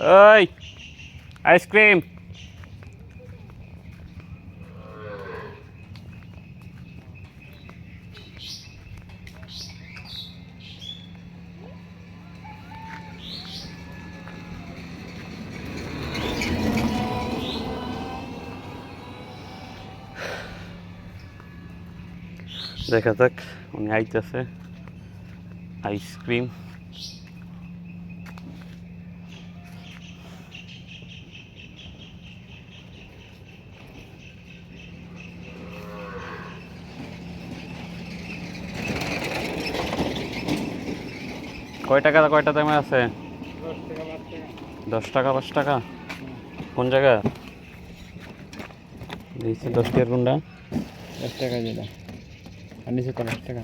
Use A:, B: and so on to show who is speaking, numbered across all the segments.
A: ওই আইসক্রিম দেখা যাক উনি আইতেছে। আইসক্রিম কয় টাকা কয়টা দামে আছে? দশ টাকা পাঁচ টাকা। কোন জায়গা? দিয়েছে দশ টাকার কোনটা
B: দশ টাকা যেটা আর নিচে তো দশ টাকা।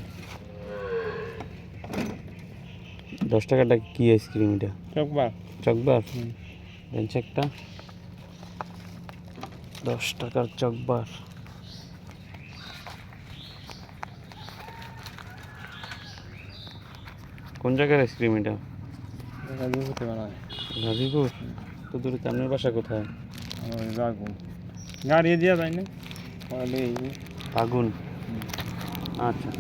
A: দশ টাকাটা কি আইসক্রিম এটা?
B: চকবার।
A: চকবার? একটা। দশ টাকার চকবার। কোন জায়গার আইসক্রিম এটা?
B: বানায়।
A: গাজীপুর? তো দূরে আপনার বাসা কোথায়?
B: রাখব গাড়ি দিয়া যায় না
A: আগুন আচ্ছা।